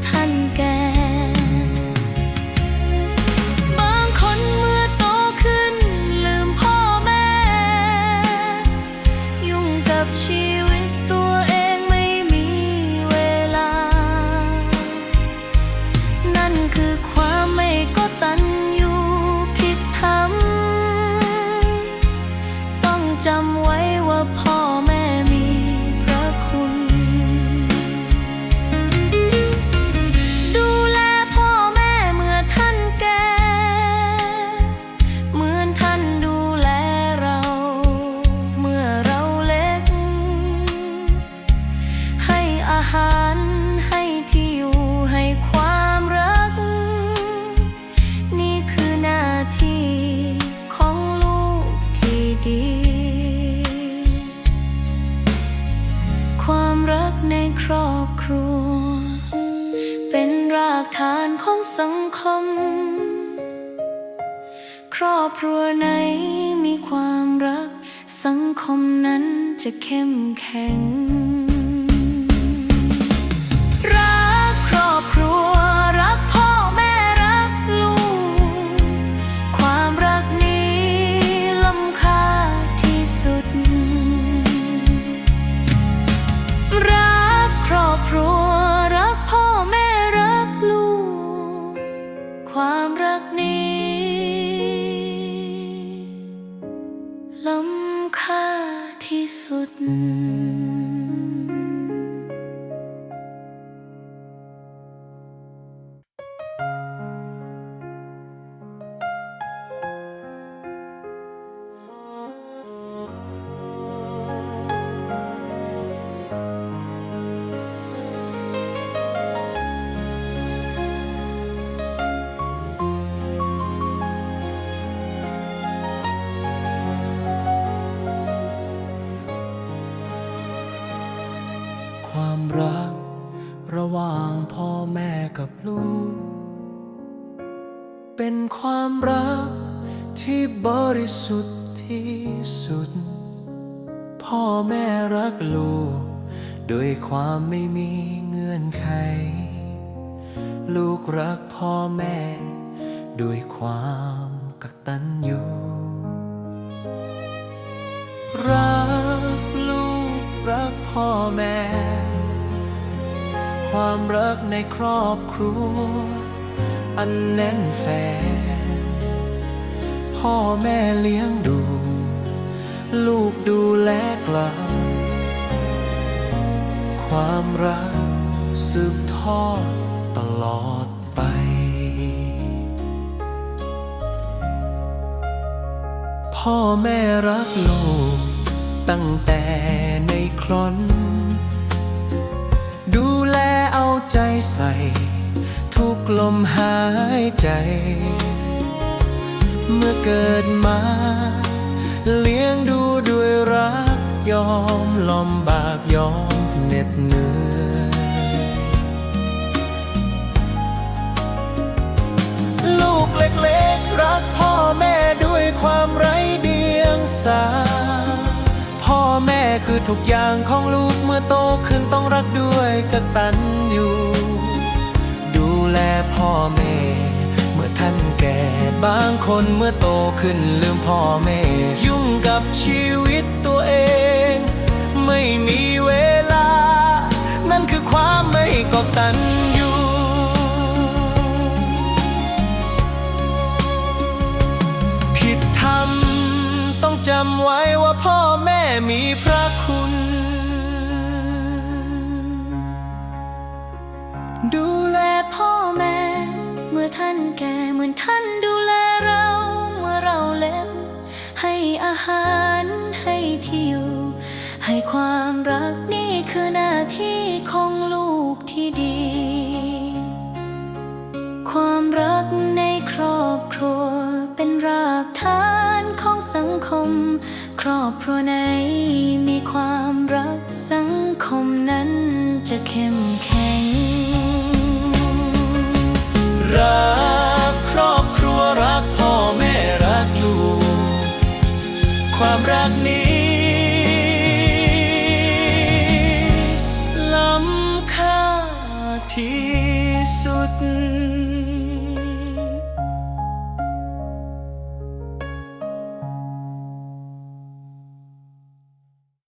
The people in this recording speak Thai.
เากฐานของสังคม ครอบครัวไหนมีความรัก สังคมนั้นจะเข้มแข็งางพ่อแม่กับลูก เป็นความรักที่บริสุทธิ์ที่สุด พ่อแม่รักลูก ด้วยความไม่มีเงื่อนไข ลูกรักพ่อแม่ ด้วยความกตัญญูรักลูกรักพ่อแม่ ความรักในครอบครัว อันแน่นแฟน พ่อแม่เลี้ยงดู ลูกดูแลกลับความรักสืบทอดตลอดไป พ่อแม่รักลูกตั้งแต่ในครน ใจใส่ ทุกลมหายใจ เมื่อเกิดมา เลี้ยงดูด้วยรักยอมลำบากยอมเหน็ดเหนื่อยลูกเล็กๆ รักพ่อแม่ด้วย ทุกอย่างของลูกเมื่อโตขึ้นต้องรักด้วยกตัญญูดูแลพ่อแม่ เมื่อท่านแก่บางคนเมื่อโตขึ้นลืมพ่อแม่ ยุ่งกับชีวิตตัวเอง ไม่มีเวลา นั่นคือความไม่กตัญญูผิดธรรมต้องจำไว้ว่าพ่อแม่มีพระ แก่เหมือนท่านดูแลเราเมื่อเราเล็กให้อาหารให้ที่อยู่ ให้ความรักนี่คือหน้าที่ของลูกที่ดี ความรักในครอบครัวเป็นรากฐานของสังคม ครอบครัวไหนมีความรักสังคมนั้นจะเข้มแข็ง Mm.